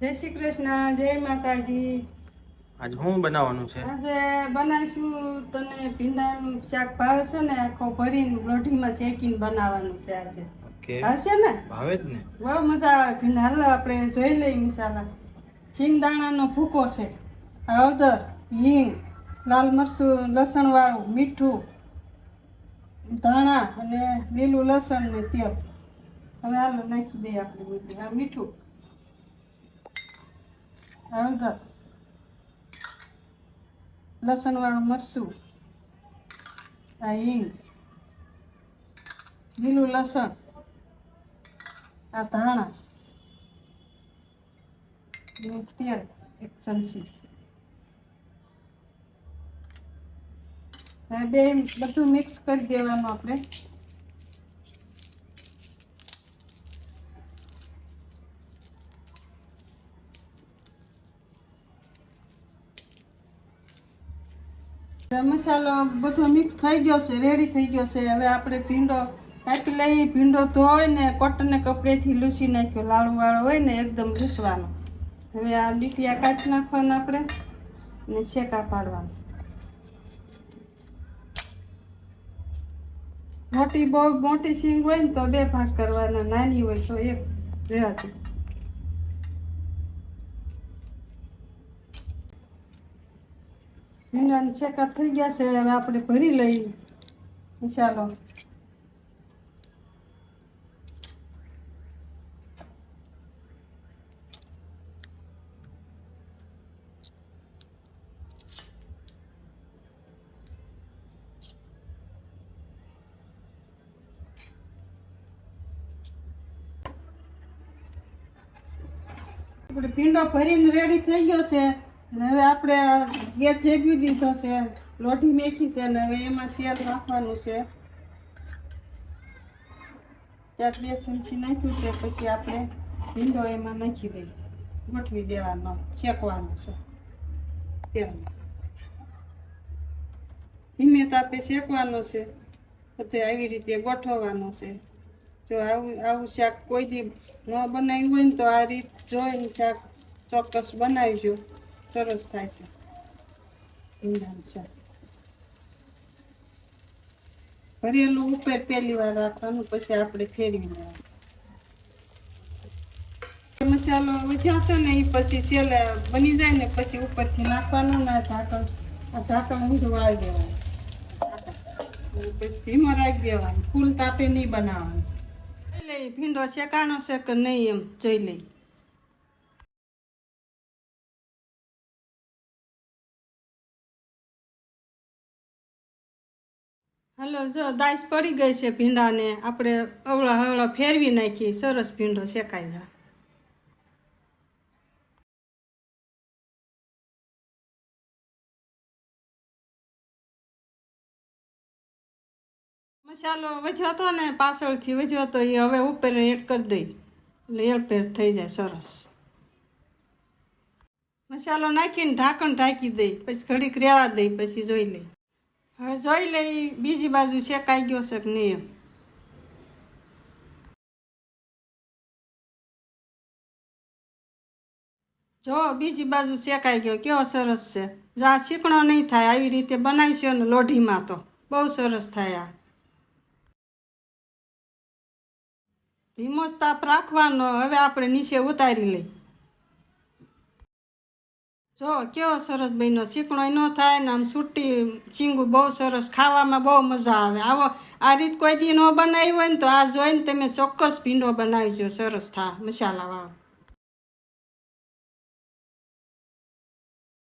જય શ્રી કૃષ્ણ જય માતાજી. આજ હું બનાવવાનું છે? આજે બનાવીશું તને ભીંડાનું શાક ભાવે છે ને આખો ભરીને લોઢીમાં શેકીને બનાવવાનું છે આજે. ભાવશે ને? ભાવે જ ને. બહુ મજા આવે ભીંડા. હાલો આપણે જોઈ લઈએ મસાલા. સિંગદાણાનો ભૂકો છે. હળદર હિંગ લાલ મરચું લસણવાળું મીઠું ધાણા અને લીલું લસણ ને તેલ. હવે હાલો નાખી દઈએ આપણે બધું. આ મીઠું. હળદર લસણવાળું મરચું. આ હિંગ. લીલું લસણ. આ ધાણા. તેલ, એક ચમચી. બે બધું મિક્સ કરી દેવાનું આપણે. મસાલો બધો મિક્સ થઈ ગયો છે રેડી થઈ ગયો છે. હવે આપણે ભીંડો કાપી લઈ ભીંડો ધોઈને કોટનને કપડેથી લૂસી નાખ્યો. લાળુ વાળો હોય ને એકદમ લૂસવાનો હવે આ લીટિયા કાઢી નાખવાના આપણે ને શેકા પાડવાના. મોટી બહુ મોટી સિંગ હોય ને તો બે ભાગ કરવાના. નાની હોય તો એક. રહેવાથી ભીંડાને શેકા થઈ ગયા છે, હવે આપણે ભરી લઈએ. ચાલો. આપણે ભીંડો ભરીને રેડી થઈ ગયો છે. અને હવે આપણે ગેસ જેગવી દીધો છે, લોઢી મેથી છે ને હવે એમાં તેલ નાખવાનું છે. ત્યાં બે ચમચી નાખ્યું છે, પછી આપણે ભીંડો એમાં નાખી દઈએ. ગોઠવી દેવાનો, શેકવાનો છે તેલ. ધીમે તાપે શેકવાનો છે પછી આવી રીતે ગોઠવવાનો છે. જો આવું આવું શાક કોઈ દી ન બનાવ્યું હોય ને તો આ રીત જોઈને શાક ચોક્કસ બનાવજો. સરસ થાય છે ભીંડાનું શાક ભરેલું ઉપર પહેલી વાર રાખવાનું પછી આપણે ફેરવી લેવાનું મસાલો છે ને એ પછી છેલ્લે બની જાય ને પછી ઉપરથી નાખવાનું ને ઢાંકણ આ ઢાંકણ ઊંધું વાળી દેવાનું પછી ધીમો રાખી દેવાનું તાપે નહીં બનાવવાનું લઈ ભીંડો શેકાણો છે કે નહીં એમ જોઈ લઈ હાલો, જો દાઈસ પડી ગઈ છે ભીંડાને. આપણે અવળા હવળા ફેરવી નાખી. સરસ ભીંડો શેકાઈ જાય. મસાલો વધ્યો હતો ને, પાછળથી વધ્યો હતો, એ હવે ઉપર એડ કરી દઈ. એટલે એરફેર થઈ જાય સરસ. મસાલો નાખીને ઢાંકણ ઢાંકી દઈ, પછી ઘડીક રહેવા દઈ, પછી જોઈ લઈ. હવે જોઈ લઈ, બીજી બાજુ શેકાઈ ગયો છે કે નહીં જો, બીજી બાજુ શેકાઈ ગયો, કેવો સરસ છે. જા શીકણો નહીં થાય, આવી રીતે બનાવીશું ને લોઢીમાં તો. બહુ સરસ થાય આ. ધીમો તાપ રાખવાનો, હવે આપણે નીચે ઉતારી લઈ. જો, કેવો સરસ બન્યો? ચીકણો ન થાય ને આમ સૂટી ચીંગું બહુ સરસ, ખાવામાં બહુ મજા આવે. આવો, આ રીત કોઈ દી ન બનાવી હોય ને તો આ જોઈને તમે ચોક્કસ ભીંડો બનાવજો. સરસ થા. મસાલાવાળો